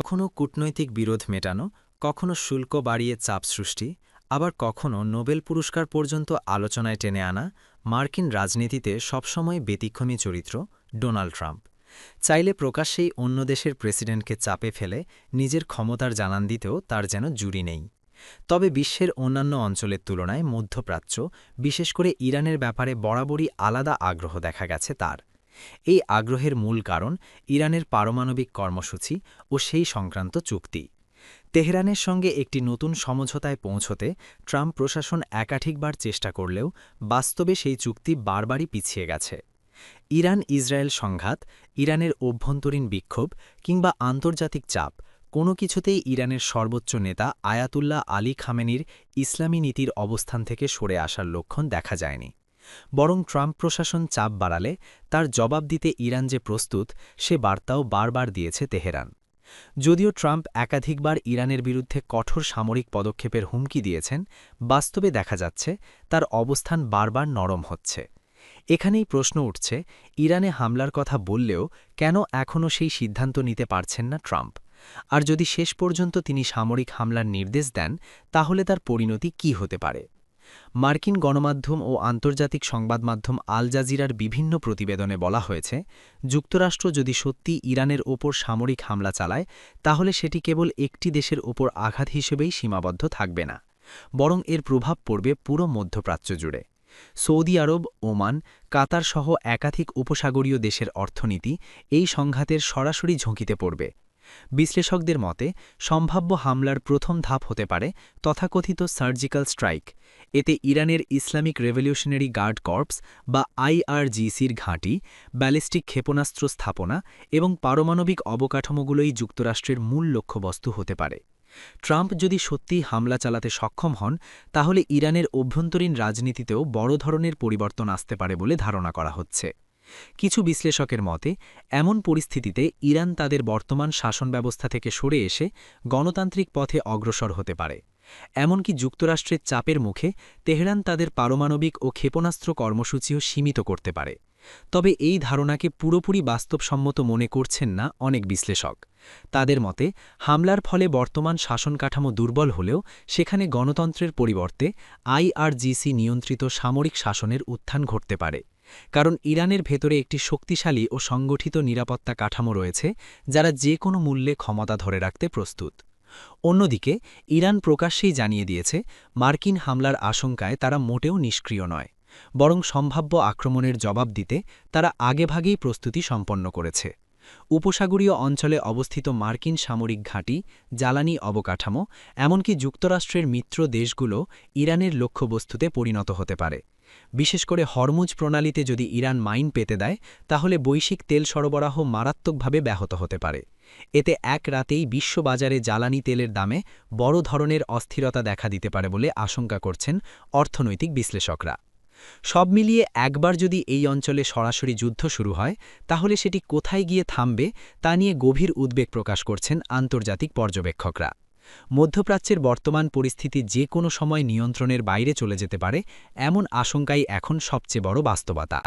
কখনো কূটনৈতিক বিরোধ মেটানো, কখনো শুল্ক বাড়িয়ে চাপ সৃষ্টি, আবার কখনো নোবেল পুরস্কার পর্যন্ত আলোচনায় টেনে আনা মার্কিন রাজনীতিতে সবসময় ব্যতিক্রমী চরিত্র ডোনাল্ড ট্রাম্প। চাইলে প্রকাশ্যেই অন্য দেশের প্রেসিডেন্টকে চাপে ফেলে নিজের ক্ষমতার জানান দিতেও তার যেন জুড়ি নেই। তবে বিশ্বের অন্যান্য অঞ্চলের তুলনায় মধ্যপ্রাচ্য, বিশেষ করে ইরানের ব্যাপারে বরাবরই আলাদা আগ্রহ দেখা গেছে তার। এই আগ্রহের মূল কারণ ইরানের পারমাণবিক কর্মসূচি ও সেই সংক্রান্ত চুক্তি। তেহরানের সঙ্গে একটি নতুন সমঝোতায় পৌঁছতে ট্রাম্প প্রশাসন একাধিকবার চেষ্টা করলেও বাস্তবে সেই চুক্তি বারবারই পিছিয়ে গেছে। ইরান ইসরায়েল সংঘাত, ইরানের অভ্যন্তরীণ বিক্ষোভ কিংবা আন্তর্জাতিক চাপ কোনো কিছুতেই ইরানের সর্বোচ্চ নেতা আয়াতুল্লাহ আলী খামেনির ইসলামী নীতির অবস্থান থেকে সরে আসার লক্ষণ দেখা যায়নি। বরং ট্রাম্প প্রশাসন চাপ বাড়ালে তার জবাব দিতে ইরান যে প্রস্তুত, সে বার্তাও বারবার দিয়েছে তেহরান। যদিও ট্রাম্প একাধিকবার ইরানের বিরুদ্ধে কঠোর সামরিক পদক্ষেপের হুমকি দিয়েছেন, বাস্তবে দেখা যাচ্ছে তার অবস্থান বারবার নরম হচ্ছে। এখানেই প্রশ্ন উঠছে, ইরানে হামলার কথা বললেও কেন এখনও সেই সিদ্ধান্ত নিতে পারছেন না ট্রাম্প? আর যদি শেষ পর্যন্ত তিনি সামরিক হামলার নির্দেশ দেন, তাহলে তার পরিণতি কি হতে পারে? মার্কিন গণমাধ্যম ও আন্তর্জাতিক সংবাদ মাধ্যম আল জাজিরার বিভিন্ন প্রতিবেদনে বলা হয়েছে, যুক্তরাষ্ট্র যদি সত্যি ইরানের ওপর সামরিক হামলা চালায়, তাহলে সেটি কেবল একটি দেশের ওপর আঘাত হিসেবেই সীমাবদ্ধ থাকবে না, বরং এর প্রভাব পড়বে পুরো মধ্যপ্রাচ্য জুড়ে। সৌদি আরব, ওমান, কাতার সহ একাধিক উপসাগরীয় দেশের অর্থনীতি এই সংঘাতের সরাসরি ঝুঁকিতে পড়বে। বিশ্লেষকদের মতে, সম্ভাব্য হামলার প্রথম ধাপ হতে পারে তথাকথিত সার্জিক্যাল স্ট্রাইক। এতে ইরানের ইসলামিক রেভলিউশনারি গার্ড কর্পস বা আইআরজিসির ঘাঁটি, ব্যালিস্টিক ক্ষেপণাস্ত্র স্থাপনা এবং পারমাণবিক অবকাঠামোগুলোই যুক্তরাষ্ট্রের মূল লক্ষ্যবস্তু হতে পারে। ট্রাম্প যদি সত্যিই হামলা চালাতে সক্ষম হন, তাহলে ইরানের অভ্যন্তরীণ রাজনীতিতেও বড় ধরনের পরিবর্তন আসতে পারে বলে ধারণা করা হচ্ছে। কিছু বিশ্লেষকের মতে, এমন পরিস্থিতিতে ইরান তাদের বর্তমান শাসন ব্যবস্থা থেকে সরে এসে গণতান্ত্রিক পথে অগ্রসর হতে পারে। এমনকি যুক্তরাষ্ট্রের চাপের মুখে তেহরান তাদের পারমাণবিক ও ক্ষেপণাস্ত্র কর্মসূচিও সীমিত করতে পারে। তবে এই ধারণাকে পুরোপুরি বাস্তবসম্মত মনে করছেন না অনেক বিশ্লেষক। তাদের মতে, হামলার ফলে বর্তমান শাসন কাঠামো দুর্বল হলেও সেখানে গণতন্ত্রের পরিবর্তে আইআরজিসি নিয়ন্ত্রিত সামরিক শাসনের উত্থান ঘটতে পারে। কারণ ইরানের ভেতরে একটি শক্তিশালী ও সংগঠিত নিরাপত্তা কাঠামো রয়েছে, যারা যে কোনো মূল্যে ক্ষমতা ধরে রাখতে প্রস্তুত। অন্যদিকে, ইরান প্রকাশ্যেই জানিয়ে দিয়েছে, মার্কিন হামলার আশঙ্কায় তারা মোটেও নিষ্ক্রিয় নয়। বরং সম্ভাব্য আক্রমণের জবাব দিতে তারা আগেভাগেই প্রস্তুতি সম্পন্ন করেছে। উপসাগরীয় অঞ্চলে অবস্থিত মার্কিন সামরিক ঘাঁটি, জ্বালানি অবকাঠামো, এমনকি যুক্তরাষ্ট্রের মিত্র দেশগুলো ইরানের লক্ষ্যবস্তুতে পরিণত হতে পারে। বিশেষ করে হরমুজ প্রণালীতে যদি ইরান মাইন পেতে দেয়, তাহলে বৈশ্বিক তেল সরবরাহ মারাত্মকভাবে ব্যাহত হতে পারে। এতে এক রাতেই বিশ্ববাজারে জ্বালানি তেলের দামে বড় ধরনের অস্থিরতা দেখা দিতে পারে বলে আশঙ্কা করছেন অর্থনৈতিক বিশ্লেষকরা। সব মিলিয়ে একবার যদি এই অঞ্চলে সরাসরি যুদ্ধ শুরু হয়, তাহলে সেটি কোথায় গিয়ে থামবে তা নিয়ে গভীর উদ্বেগ প্রকাশ করছেন আন্তর্জাতিক পর্যবেক্ষকরা। মধ্যপ্রাচ্যের বর্তমান পরিস্থিতি যে কোনো সময় নিয়ন্ত্রণের বাইরে চলে যেতে পারে, এমন আশঙ্কাই এখন সবচেয়ে বড় বাস্তবতা।